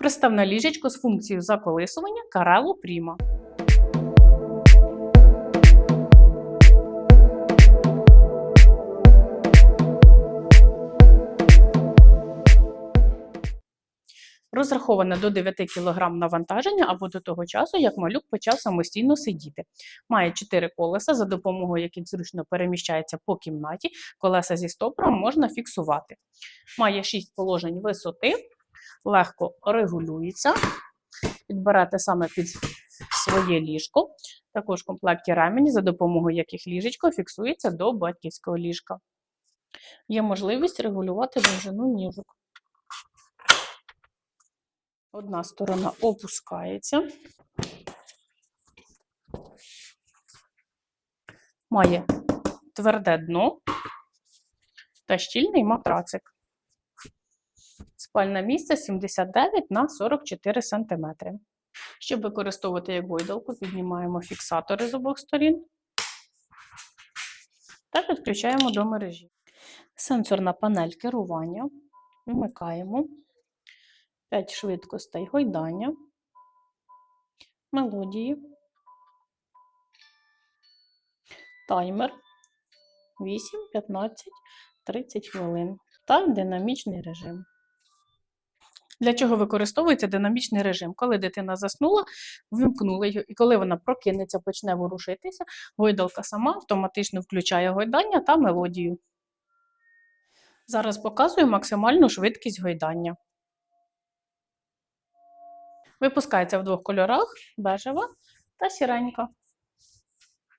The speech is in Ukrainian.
Приставне ліжечко з функцією заколисування Карело Пріма. Розраховане до 9 кг навантаження або до того часу, як малюк почав самостійно сидіти. Має 4 колеса, за допомогою яких зручно переміщається по кімнаті. Колеса зі стопором можна фіксувати. Має 6 положень висоти, легко регулюється. Підберете саме під своє ліжко. Також комплекті ремені, за допомогою яких ліжечко фіксується до батьківського ліжка. Є можливість регулювати довжину ніжок. Одна сторона опускається. Має тверде дно та щільний матрацик. Спальне місце 79 на 44 см. Щоб використовувати як гойдалку, піднімаємо фіксатори з обох сторін та підключаємо до мережі. Сенсорна панель керування. Вмикаємо. 5 швидкостей гойдання, мелодії, таймер 8, 15, 30 хвилин та динамічний режим. Для чого використовується динамічний режим? Коли дитина заснула, вимкнули його, і коли вона прокинеться, почне ворушитися, гойдалка сама автоматично включає гойдання та мелодію. Зараз показую максимальну швидкість гойдання. Випускається в двох кольорах: бежева та сіренька.